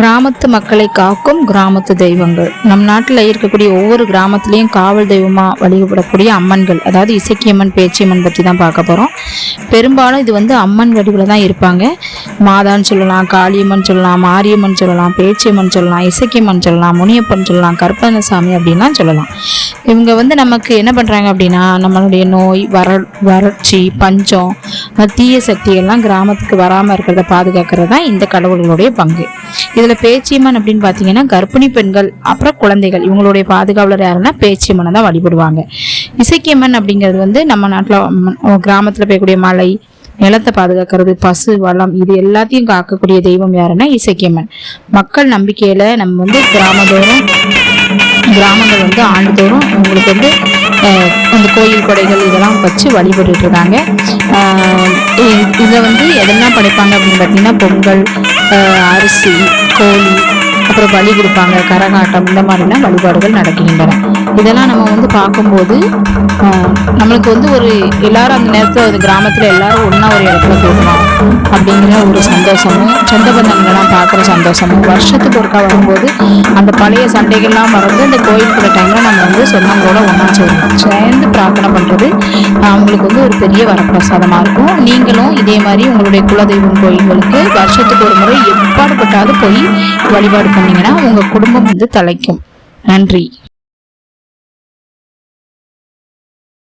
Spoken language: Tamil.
கிராமத்து மக்களை காக்கும் கிராமத்து தெய்வங்கள். நம் நாட்டில் இருக்கக்கூடிய ஒவ்வொரு கிராமத்துலேயும் காவல் தெய்வமாக வழிபடக்கூடிய அம்மன்கள் அதாவது இசக்கியம்மன் பேச்சியம்மன் பற்றி தான் பார்க்க போகிறோம் பெரும்பாலும் இது வந்து அம்மன் வடிவில் தான் இருப்பாங்க. மாதான்னு சொல்லலாம் காளியம்மன் சொல்லலாம் மாரியம்மன் சொல்லலாம் பேச்சியம்மன் சொல்லலாம் இசைக்கியம்மன் சொல்லலாம் முனியப்பன் சொல்லலாம் கற்பனசாமி அப்படின்லாம் சொல்லலாம். இவங்க வந்து நமக்கு என்ன பண்ணுறாங்க அப்படின்னா நம்மளுடைய நோய் வர வறட்சி பஞ்சம் அஹ் தீய சக்திகள்லாம் கிராமத்துக்கு வராமல் இருக்கிறத பாதுகாக்கிறது தான் இந்த கடவுள்களுடைய பங்கு. இதில் பேச்சியம்மன் அப்படின்னு பார்த்தீங்கன்னா கர்ப்பிணி பெண்கள் அப்புறம் குழந்தைகள் இவங்களுடைய பாதுகாவலர் யாருன்னா பேச்சியம்மனை தான் வழிபடுவாங்க. இசைக்கியம்மன் அப்படிங்கிறது வந்து நம்ம நாட்டில் கிராமத்தில் போயக்கூடிய மலை நிலத்தை பாதுகாக்கிறது பசு வளம் இது எல்லாத்தையும் காக்கக்கூடிய தெய்வம் யாருன்னா இசைக்கியம்மன். மக்கள் நம்பிக்கையில் நம்ம வந்து கிராமதோறும் கிராமங்கள் வந்து ஆண்டுதோறும் உங்களுக்கு வந்து இந்த கோயில் கொடைகள் இதெல்லாம் வச்சு வழிபட்டுட்டு இருக்காங்க இதில் வந்து எதெல்லாம் படைப்பாங்க அப்படின்னு பார்த்தீங்கன்னா பொங்கல் அரிசி கோழி அப்புறம் பலி கொடுப்பாங்க கரகாட்டம் இந்த மாதிரிலாம் வழிபாடுகள் நடக்கின்றன. இதெல்லாம் நம்ம வந்து பார்க்கும்போது நம்மளுக்கு வந்து ஒரு எல்லாரும் அந்த நேரத்தில் ஒரு கிராமத்தில் எல்லாரும் ஒன்றா ஒரு இடத்துல கூடணும் அப்படிங்கிற ஒரு சந்தோஷமும் சொந்த பந்தங்களெல்லாம் பார்க்குற சந்தோஷமும். வருஷத்துக்கு ஒருக்கா வரும்போது அந்த பழைய சண்டைகள்லாம் மறந்து இந்த கோயில் கூட டைமில் நம்ம வந்து சொந்தங்களோட ஒன்றா சேரும் சேர்ந்து பிரார்த்தனை பண்ணுறது அவங்களுக்கு வந்து ஒரு பெரிய வரப்பிரசாதமாக இருக்கும். நீங்களும் இதே மாதிரி உங்களுடைய குலதெய்வம் கோயில்களுக்கு வருஷத்துக்கு ஒரு முறை எப்பாடுபட்டாவது போய் வழிபாடு பண்ணிங்கன்னா உங்கள் குடும்பம் வந்து தலைக்கும். நன்றி.